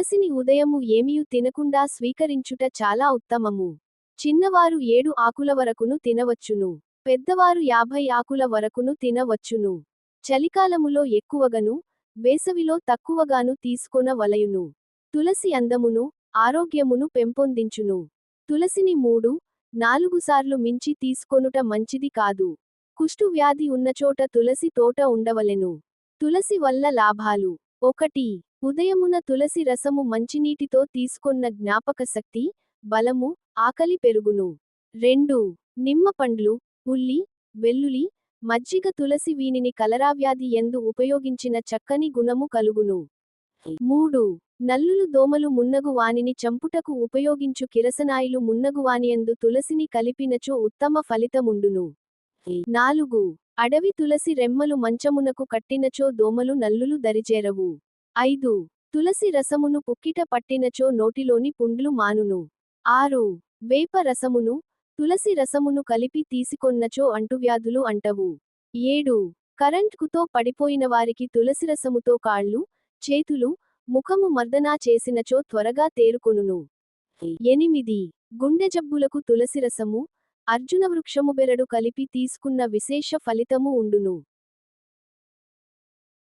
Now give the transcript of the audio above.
తులసిని ఉదయము ఏమియు తినకుండా స్వీకరించుట చాలా ఉత్తమము. చిన్నవారు ఏడు ఆకుల వరకును తినవచ్చును. పెద్దవారు యాభై ఆకుల వరకును తినవచ్చును. చలికాలములో ఎక్కువగాను వేసవిలో తక్కువగాను తీసుకొన వలయును తులసి అందమును ఆరోగ్యమును పెంపొందించును. తులసిని మూడు నాలుగుసార్లు మించి తీసుకొనుట మంచిది కాదు. కుష్టు వ్యాధి ఉన్నచోట తులసి తోట ఉండవలెను. తులసి వల్ల లాభాలు. ఒకటి ఉదయమున తులసి రసము మంచినీటితో తీసుకొన్న జ్ఞాపకశక్తి బలము ఆకలి పెరుగును. రెండు నిమ్మ పండ్లు ఉల్లి వెల్లులి మజ్జిగ తులసి వీనిని కలరావ్యాధి ఎందు ఉపయోగించిన చక్కని గుణము కలుగును. మూడు నల్లులు దోమలు మున్నగు వానిని చంపుటకు ఉపయోగించు కిరసనాయిలు మున్నగువానియందు తులసిని కలిపినచో ఉత్తమ ఫలితముండును. నాలుగు అడవి తులసి రెమ్మలు మంచమునకు కట్టినచో దోమలు నల్లులు దరిచేరవు. ఐదు. తులసి రసమును పుక్కిట పట్టినచో నోటిలోని పుండ్లు మానును. ఆరు. వేప రసమును తులసి రసమును కలిపి తీసుకొన్నచో అంటువ్యాధులు అంటవు. ఏడు. కరెంట్కుతో పడిపోయిన వారికి తులసిరసముతో కాళ్ళు చేతులు ముఖము మర్దనా చేసినచో త్వరగా తేరుకొనును. ఎనిమిది. గుండె జబ్బులకు తులసిరసము అర్జున వృక్షము బెరడు కలిపి తీసుకున్న విశేష ఫలితము ఉండును.